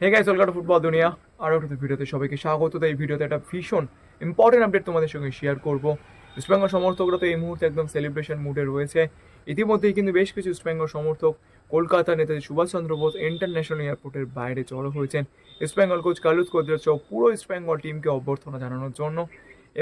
Hey guys welcome to football দুনিয়া আরও একটা ভিডিওতে সবাইকে স্বাগত। এই ভিডিওতে একটা ভীষণ ইম্পর্টেন্ট আপডেট তোমাদের সঙ্গে শেয়ার করব। ইস্টবেঙ্গল সমর্থকরা তো এই মুহূর্তে একদম সেলিব্রেশন মুডে রয়েছে। ইতিমধ্যেই কিন্তু বেশ কিছু ইস্টবেঙ্গল সমর্থক কলকাতা নেতাজি সুভাষচন্দ্র বোস ইন্টারন্যাশনাল এয়ারপোর্টের বাইরে জড়ো হয়েছেন। ইস্টবেঙ্গল কোচ কালুস কোদ্রাচ পুরো ইস্টবেঙ্গল টিমকে অভ্যর্থনা জানানোর জন্য।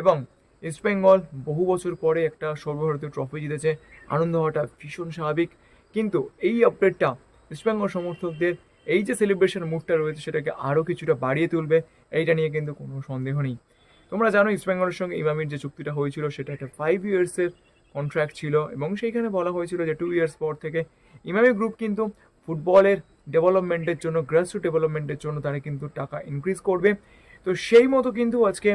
এবং ইস্টবেঙ্গল বহু বছর পরে একটা সর্বভারতীয় ট্রফি জিতেছে। আনন্দ হওয়াটা ভীষণ স্বাভাবিক। কিন্তু এই আপডেটটা ইস্টবেঙ্গল সমর্থকদের এই যে সেলিব্রেশন মুডটা রয়েছে, সেটাকে আরও কিছুটা বাড়িয়ে তুলবে, এইটা নিয়ে কিন্তু কোনো সন্দেহ নেই। তোমরা জানো ইস্টবেঙ্গলের সঙ্গে ইমামির যে চুক্তিটা হয়েছিল, সেটা একটা ফাইভ ইয়ার্সের কন্ট্রাক্ট ছিল এবং সেইখানে বলা হয়েছিল যে টু ইয়ার্স পর থেকে ইমামি গ্রুপ কিন্তু ফুটবলের ডেভেলপমেন্টের জন্য গ্রাসরুট ডেভেলপমেন্টের জন্য তারা কিন্তু টাকা ইনক্রিজ করবে। তো সেই মতো কিন্তু আজকে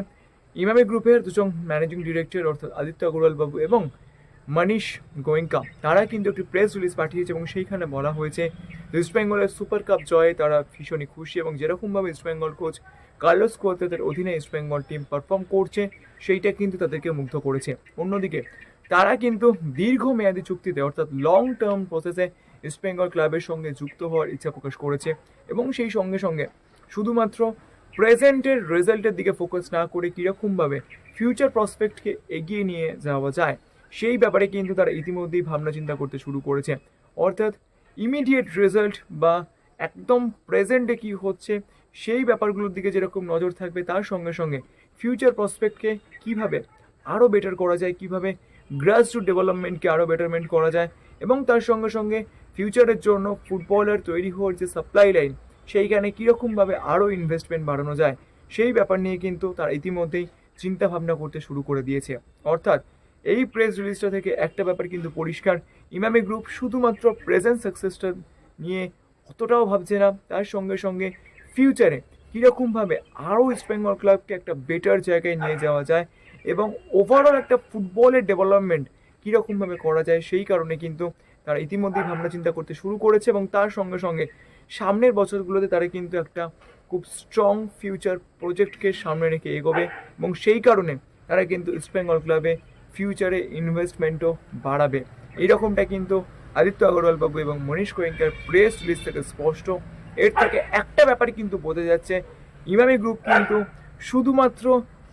ইমামি গ্রুপের দুজন ম্যানেজিং ডিরেক্টর অর্থাৎ আদিত্য বাবু এবং মানিশ গোয়েঙ্কা। তারা কিন্তু একটি প্রেস রিলিজ পাঠিয়েছে এবং সেইখানে বলা হয়েছে ইস্ট বেঙ্গলের সুপার কাপ জয়ে তারা ভীষণই খুশি এবং যেরকমভাবে ইস্ট বেঙ্গল কোচ কার্লোস কোয়াতের অধীনে ইস্ট বেঙ্গল টিম পারফর্ম করছে, সেইটা কিন্তু তাদেরকে মুগ্ধ করেছে। অন্যদিকে, তারা কিন্তু দীর্ঘমেয়াদী চুক্তিতে, অর্থাৎ লং টার্ম প্রসেসে ইস্ট বেঙ্গল ক্লাবের সঙ্গে যুক্ত হওয়ার ইচ্ছা প্রকাশ করেছে এবং সেই সঙ্গে সঙ্গে শুধুমাত্র প্রেজেন্টের রেজাল্টের দিকে ফোকাস না করে কীরকমভাবে ফিউচার প্রসপেক্টকে এগিয়ে নিয়ে যাওয়া যায়। সেই ব্যাপারে কিন্তু তারা ইতিমধ্যেই ভাবনা চিন্তা করতে শুরু করেছে। অর্থাৎ ইমিডিয়েট রেজাল্ট বা একদম প্রেজেন্টে কি হচ্ছে, সেই ব্যাপারগুলোর দিকে যেরকম নজর থাকবে, তার সঙ্গে সঙ্গে ফিউচার প্রসপেক্টকে কীভাবে আরও বেটার করা যায়, কীভাবে গ্রাসরুট ডেভেলপমেন্টকে আরও বেটারমেন্ট করা যায় এবং তার সঙ্গে সঙ্গে ফিউচারের জন্য ফুটবলার তৈরি হওয়ার যে সাপ্লাই লাইন সেইখানে কীরকমভাবে আরও ইনভেস্টমেন্ট বাড়ানো যায়, সেই ব্যাপার নিয়ে কিন্তু তারা ইতিমধ্যেই চিন্তা ভাবনা করতে শুরু করে দিয়েছে। অর্থাৎ এই প্রেস রিলিজটা থেকে একটা ব্যাপার কিন্তু পরিষ্কার। ইমামি গ্রুপ শুধুমাত্র প্রেজেন্ট সাকসেসটা নিয়ে অতটাও ভাবছে না। তার সঙ্গে সঙ্গে ফিউচারে কীরকমভাবে আরও ইস্ট বেঙ্গল ক্লাবকে একটা বেটার জায়গায় নিয়ে যাওয়া যায় এবং ওভারঅল একটা ফুটবলের ডেভেলপমেন্ট কীরকমভাবে করা যায় সেই কারণে কিন্তু তারা ইতিমধ্যেই ভাবনা চিন্তা করতে শুরু করেছে এবং তার সঙ্গে সঙ্গে সামনের বছরগুলোতে তারা কিন্তু একটা খুব স্ট্রং ফিউচার প্রজেক্টকে সামনে রেখে এগোবে এবং সেই কারণে তারা কিন্তু ইস্ট বেঙ্গল ক্লাবে ফিউচারে ইনভেস্টমেন্টও বাড়াবে। এইরকমটা কিন্তু আদিত্য আগরওয়াল বাবু এবং মনীষ গোয়েঙ্কার প্রেস রিলিজ থেকে স্পষ্ট। এর থেকে একটা ব্যাপার কিন্তু বোঝা যাচ্ছে, ইমামি গ্রুপ কিন্তু শুধুমাত্র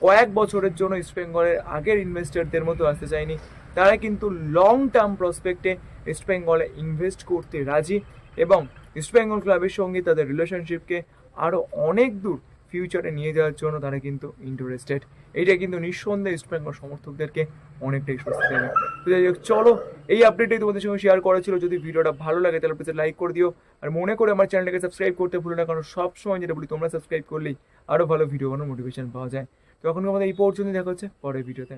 কয়েক বছরের জন্য ইস্ট বেঙ্গলের আগের ইনভেস্টরদের মতো আসতে চায়নি। তারা কিন্তু লং টার্ম প্রসপেক্টে ইস্ট বেঙ্গলে ইনভেস্ট করতে রাজি এবং ইস্ট বেঙ্গল ক্লাবের সঙ্গে তাদের রিলেশনশিপকে আরও অনেক দূর ফিউচারে নিয়ে যাওয়ার জন্য তারা কিন্তু ইন্টারেস্টেড এইটা কিন্তু নিঃসন্দেহে ইস্ট বেঙ্গল সমর্থকদেরকে অনেকটাই স্বস্তি দেবে। তো যাই হোক, চলো, এই আপডেটটাই তোমাদের সঙ্গে শেয়ার করা ছিল। যদি ভিডিওটা ভালো লাগে, তাহলে প্লিজ লাইক করে দিও। আর মনে করে আমার চ্যানেলটাকে সাবস্ক্রাইব করতে ভুলো না, কারণ সবসময় যেটা বলি, তোমরা সাবস্ক্রাইব করলেই আরও ভালো ভিডিও বানানোর মোটিভেশন পাওয়া যায়। তো এখন আমাদের এই পর্যন্ত দেখা হচ্ছে পরের ভিডিওতে